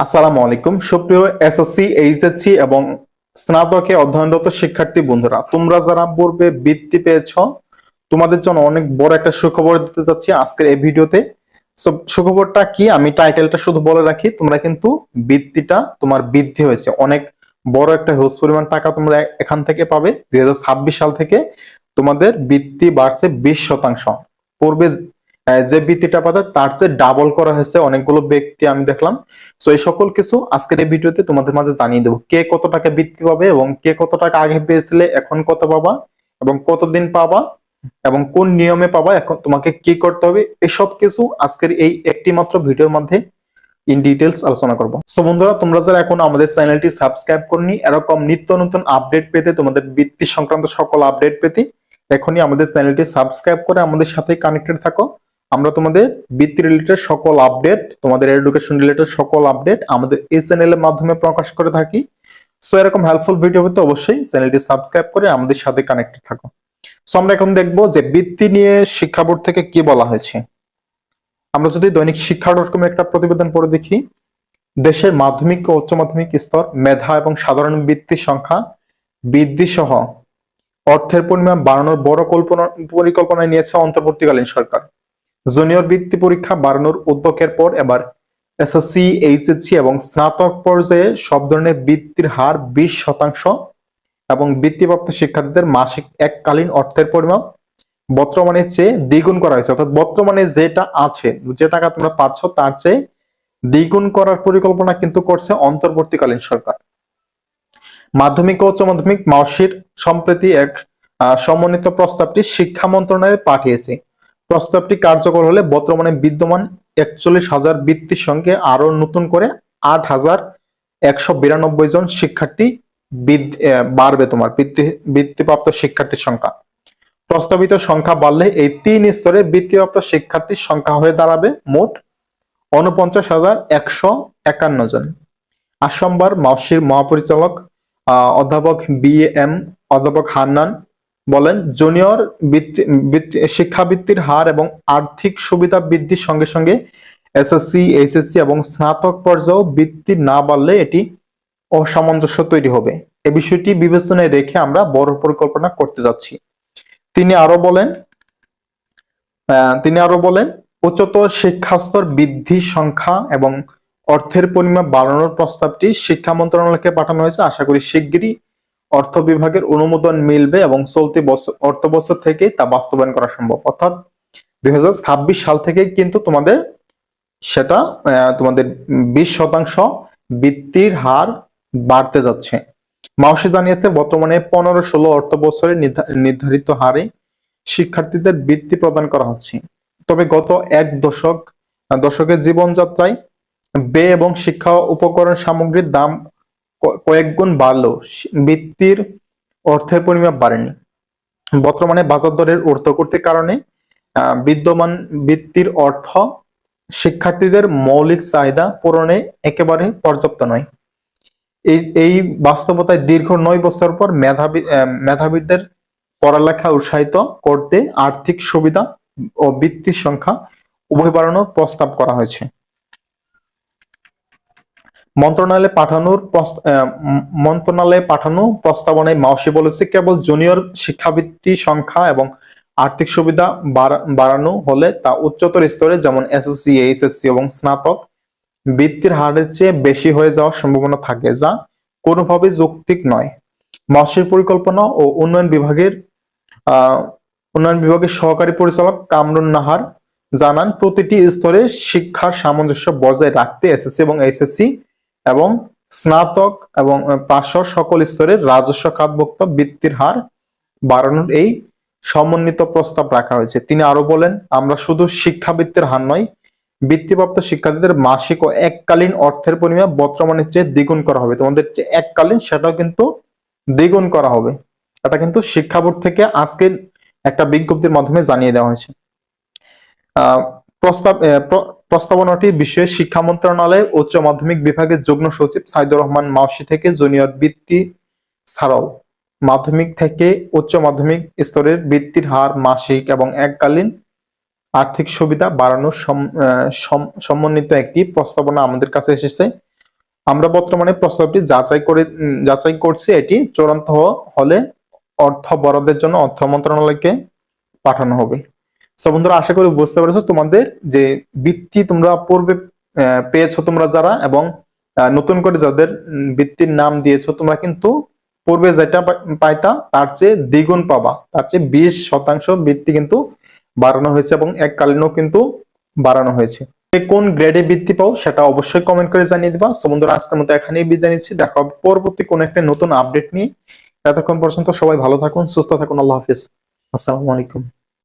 আসসালামু আলাইকুম। সুপ্রিয় এসএসসি, এইচএসসি এবং স্নাতকে অধ্যয়নরত শিক্ষার্থী বন্ধুরা, তোমরা যারা পূর্বে বৃত্তি পেয়েছ, তোমাদের জন্য অনেক বড় একটা সুখবর দিতে যাচ্ছি আজকের এই ভিডিওতে। সো, সুখবরটা কি? আমি টাইটেলটা শুধু বলে রাখি, তোমরা কিন্তু বৃত্তিটা তোমার বৃদ্ধি হয়েছে। অনেক বড় একটা হিউজ পরিমাণ টাকা তোমরা এখান থেকে পাবে। দুই হাজার ছাব্বিশ সাল থেকে তোমাদের বৃত্তি বাড়ছে বিশ শতাংশ। পূর্বে যে বৃত্তিটা পাবে তার চেয়ে ডাবল করা হয়েছে অনেকগুলো ব্যক্তি আমি দেখলাম। তো এই সকল কিছু আজকের এই ভিডিওতে তোমাদের মাঝে জানিয়ে দেবো। কে কত টাকা বৃত্তি পাবে এবং কে কত টাকা আগে পেয়েছিলে, এখন কত পাবা এবং কতদিন পাবা এবং কোন নিয়মে পাবা, এখন তোমাকে কি করতে হবে, এসব কিছু আজকের এই একটি মাত্র ভিডিওর মধ্যে ইন ডিটেলস আলোচনা করব। তো বন্ধুরা, তোমরা যারা এখন আমাদের চ্যানেলটি সাবস্ক্রাইব করনি, এরকম নিত্য নতুন আপডেট পেতে, তোমাদের বৃত্তি সংক্রান্ত সকল আপডেট পেতে, এখনই আমাদের চ্যানেলটি সাবস্ক্রাইব করে আমাদের সাথে কানেক্টেড থাকো। আমরা তোমাদের বৃত্তি রিলেটেড সকল আপডেট তোমাদের এডুকেশন রিলেটেড সকল আপডেট আমাদের এই চ্যানেলের মাধ্যমে প্রকাশ করে থাকি। সো এরকম হেল্পফুল ভিডিও পেতে অবশ্যই চ্যানেলটি সাবস্ক্রাইব করে আমাদের সাথে কানেক্টেড থাকো। সো আমরা এখন দেখব যে বৃত্তি নিয়ে শিক্ষা বোর্ড থেকে কি বলা হয়েছে। আমরা যদি দৈনিক শিক্ষা ডট কম একটা প্রতিবেদন পড়ে দেখি, দেশের মাধ্যমিক ও উচ্চ মাধ্যমিক স্তর, মেধা এবং সাধারণ বৃত্তির সংখ্যা বৃদ্ধি সহ অর্থের পরিমাণ বাড়ানোর বড় কল্পনা পরিকল্পনা নিয়েছে অন্তর্বর্তীকালীন সরকার। জুনিয়র বৃত্তি পরীক্ষা বাড়ানোর উদ্যোগের পর এবার এসএসসি, এইচএসসি এবং স্নাতক পর্যায়ে সব ধরনের বৃত্তির হার বিশ শতাংশ এবং বৃত্তিপ্রাপ্ত শিক্ষার্থীদের মাসিক এককালীন অর্থের পরিমাণ বর্তমানের চেয়ে দ্বিগুণ করা হয়েছে। অর্থাৎ বর্তমানে যেটা আছে, যে টাকা তোমরা পাচ্ছ তার চেয়ে দ্বিগুণ করার পরিকল্পনা কিন্তু করছে অন্তর্বর্তীকালীন সরকার। মাধ্যমিক ও উচ্চ মাধ্যমিক মাসির সম্প্রতি এক সমন্বিত প্রস্তাবটি শিক্ষা মন্ত্রণালয়ে পাঠিয়েছে। প্রস্তাবটি কার্যকর হলে বর্তমানে বিদ্যমান একচল্লিশ হাজার বৃত্তির সঙ্গে আরও নতুন করে আট হাজার একশো বিরানব্বই জন শিক্ষার্থী বাড়বে তোমার বৃত্তি, বৃত্তিপ্রাপ্ত শিক্ষার্থীর সংখ্যা। প্রস্তাবিত সংখ্যা বাড়লে এই তিন স্তরে বৃত্তিপ্রাপ্ত শিক্ষার্থীর সংখ্যা হয়ে দাঁড়াবে মোট উনপঞ্চাশ হাজার একশো একান্ন জন। আজ সোমবার মাউসির মহাপরিচালক অধ্যাপক বি এম, অধ্যাপক হান্নান বলেন জুনিয়র বৃত্তি, বৃত্তি- শিক্ষাবৃত্তির হার এবং আর্থিক সুবিধা বৃদ্ধির সঙ্গে সঙ্গে এসএসসি এইচএসসি এবং স্নাতক পর্যায়েও বৃত্তি না বাড়লে এটি অসামঞ্জস্য তৈরি হবে। এ বিষয়টি বিবেচনায় রেখে আমরা বড় পরিকল্পনা করতে যাচ্ছি। তিনি আরও বলেন তিনি আরও বলেন, উচ্চতর শিক্ষাস্তর বৃদ্ধির সংখ্যা এবং অর্থের পরিমাণ বাড়ানোর প্রস্তাবটি শিক্ষা মন্ত্রণালয়কে পাঠানো হয়েছে। আশা করি শিগগিরই অর্থ বিভাগের অনুমোদন মিলবে এবং চলতি বছর অর্থ বছর থেকেই তা বাস্তবায়ন করা সম্ভব। অর্থাৎ দুই সাল থেকে কিন্তু তোমাদের সেটা তোমাদের বিশ শতাংশ বৃত্তির হার বাড়তে যাচ্ছে। মাউসি জানিয়েছে, বর্তমানে পনেরো ষোলো অর্থ বছরে নির্ধারিত হারে শিক্ষার্থীদের বৃত্তি প্রদান করা হচ্ছে। তবে গত এক দশক দশকের জীবনযাত্রায় ব্যয় এবং শিক্ষা উপকরণ সামগ্রীর দাম কয়েক গুণ বাড়লেও বৃত্তির অর্থের পরিমাণ বাড়েনি। বর্তমানে বাজার দরের ঊর্ধ্বগতির কারণে বিদ্যমান বৃত্তির অর্থ শিক্ষার্থীদের মৌলিক চাহিদা পূরণে একেবারে পর্যাপ্ত নয়। এই এই বাস্তবতায় দীর্ঘ নয় বছর পর মেধাবী মেধাবীদের পড়ালেখা উৎসাহিত করতে আর্থিক সুবিধা ও বৃত্তির সংখ্যা উভয় বাড়ানোর প্রস্তাব করা হয়েছে। মন্ত্রণালয়ে পাঠানোর মন্ত্রণালয়ে পাঠানো প্রস্তাবনায় মাউসি বলেছে, কেবল জুনিয়র শিক্ষাবৃত্তি সংখ্যা এবং আর্থিক সুবিধা বাড়া- বাড়ানো হলে তা উচ্চতর স্তরে যেমন এসএসসি এইচএসসি এবং স্নাতক বৃত্তির হারের চেয়ে বেশি হয়ে যাওয়ার সম্ভাবনা থাকে, যা কোনোভাবে যৌক্তিক নয়। মাউসির পরিকল্পনা ও উন্নয়ন বিভাগের উন্নয়ন বিভাগের সহকারী পরিচালক কামরুন নাহার জানান, প্রতিটি স্তরে শিক্ষার সামঞ্জস্য বজায় রাখতে এসএসসি এবং এইচএসসি এবং স্নাতক এবং পাঁচশো সকল স্তরের রাজস্ব খাতভুক্ত বৃত্তির হার বাড়ানোর এই সমন্বিত প্রস্তাব রাখা হয়েছে। তিনি আরও বলেন, আমরা শুধু শিক্ষাবৃত্তির হার নয়, বৃত্তিপ্রাপ্ত শিক্ষার্থীদের মাসিক ও এককালীন অর্থের পরিমাণ বর্তমানের চেয়ে দ্বিগুণ করা হবে। তোমাদের যে এককালীন সেটাও কিন্তু দ্বিগুণ করা হবে। এটা কিন্তু শিক্ষা বোর্ড থেকে আজকের একটা বিজ্ঞপ্তির মাধ্যমে জানিয়ে দেওয়া হয়েছে। প্রস্তাব প্রস্তাবনাটি বিষয়ে শিক্ষা মন্ত্রণালয় উচ্চ মাধ্যমিক বিভাগের যুগ্ম সচিব সাইদুর রহমান মাউসি থেকে জুনিয়র বৃত্তি ছাড়াও মাধ্যমিক থেকে উচ্চ মাধ্যমিক স্তরের বৃত্তির হার মাসিক এবং এককালীন আর্থিক সুবিধা বাড়ানোর সমন্বিত একটি প্রস্তাবনা আমাদের কাছে এসেছে। আমরা বর্তমানে প্রস্তাবটি যাচাই করে যাচাই করছি। এটি চূড়ান্ত হলে অর্থ বরাদ্দের জন্য অর্থ মন্ত্রণালয়কে পাঠানো হবে। সো বন্ধুরা, আশা করি বুঝতে পেরেছ তোমাদের যে বৃত্তি তোমরা পূর্বে পেয়েছ তোমরা যারা এবং নতুন করে যাদের বৃত্তির নাম দিয়েছ তোমরা কিন্তু পূর্বে যেটা পাইতা তার চেয়ে দ্বিগুণ পাবা। তার চেয়ে বিশ শতাংশ বৃত্তি কিন্তু বাড়ানো হয়েছে এবং এককালীনও কিন্তু বাড়ানো হয়েছে। কোন গ্রেডে বৃত্তি পাও সেটা অবশ্যই কমেন্ট করে জানিয়ে দিবা। তো বন্ধুরা, আজকের মতো এখানেই বিদায় নিচ্ছি। দেখা হবে পরবর্তী কোন একটা নতুন আপডেট নিয়ে। এতক্ষণ পর্যন্ত সবাই ভালো থাকুন, সুস্থ থাকুন। আল্লাহ হাফিজ। আসসালামু আলাইকুম।